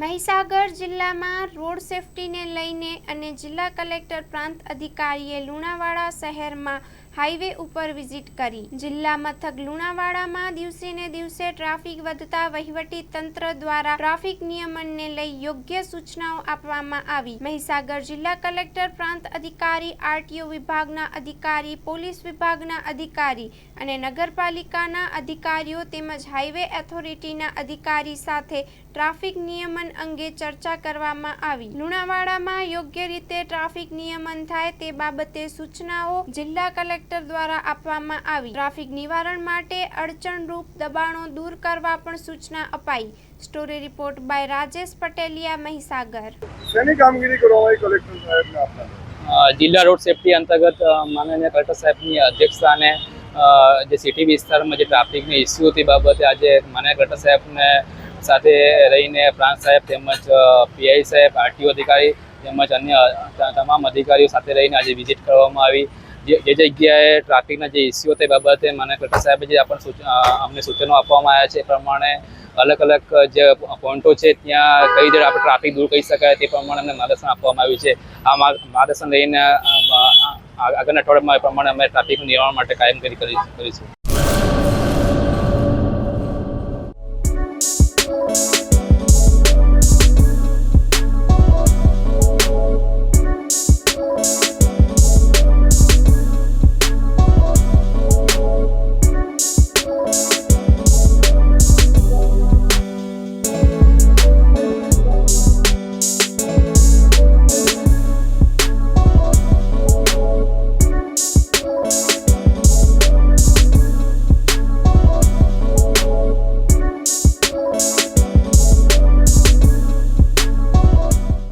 મહીસાગર જિલ્લામાં રોડ સેફટીને લઈને અને જિલ્લા કલેક્ટર પ્રાંત અધિકારીએ લુણાવાડા શહેરમાં હાઈવે ઉપર વિઝિટ કરી. જિલ્લા મથક લુણાવાડામાં દિવસે ને દિવસે ટ્રાફિક વધતા વહીવટી તંત્ર દ્વારા ટ્રાફિક નિયમનને લઈ યોગ્ય સૂચનાઓ આપવામાં આવી. મહીસાગર જિલ્લા કલેક્ટર પ્રાંત અધિકારી, આરટીઓ વિભાગના અધિકારી, પોલીસ વિભાગના અધિકારી અને નગરપાલિકાના અધિકારીઓ તેમજ હાઈવે એથોરિટીના અધિકારી સાથે ટ્રાફિક નિયમન અંગે ચર્ચા કરવામાં આવી. લુણાવાડામાં યોગ્ય રીતે ટ્રાફિક નિયમન થાય તે બાબતે સૂચનાઓ જિલ્લા કલેક્ટર દ્વારા આપવામાં આવી. ટ્રાફિક નિવારણ માટે અડચણરૂપ દબાણો દૂર કરવા પણ સૂચના અપાઈ. Story report by Rajesh Pateliya Mahisagar. શેની કામગીરી કરવામાં કલેક્ટર સાહેબને આપના જિલ્લા રોડ સેફટી અંતર્ગત માનનીય કલેક્ટર સાહેબની અધ્યક્ષતાને જે સિટી વિસ્તારમાં જે ટ્રાફિકની ઇસ્યુ હતી બાબતે આજે માનનીય કલેક્ટર સાહેબને સાથે રહીને પ્રાંત સાહેબ તેમજ પીઆઈ સાહેબ, આરટીઓ અધિકારી તેમજ અન્ય તમામ અધિકારીઓ સાથે રહીને આજે વિઝિટ કરવામાં આવી. જે જગ્યાએ ટ્રાફિકના જે ઇસ્યુ તે બાબતે મને કલેક્ટર સાહેબે જે આપણને અમને સૂચનો આપવામાં આવ્યા છે એ પ્રમાણે અલગ અલગ જે પોઈન્ટો છે ત્યાં કઈ રીતે આપણે ટ્રાફિક દૂર કરી શકાય તે પ્રમાણે અમને માર્ગદર્શન આપવામાં આવ્યું છે. આ માર્ગદર્શન લઈને આગળના અઠવાડિયામાં એ પ્રમાણે અમે ટ્રાફિકનું નિવારણ માટે કાયમગીરી કરી, કરીશું.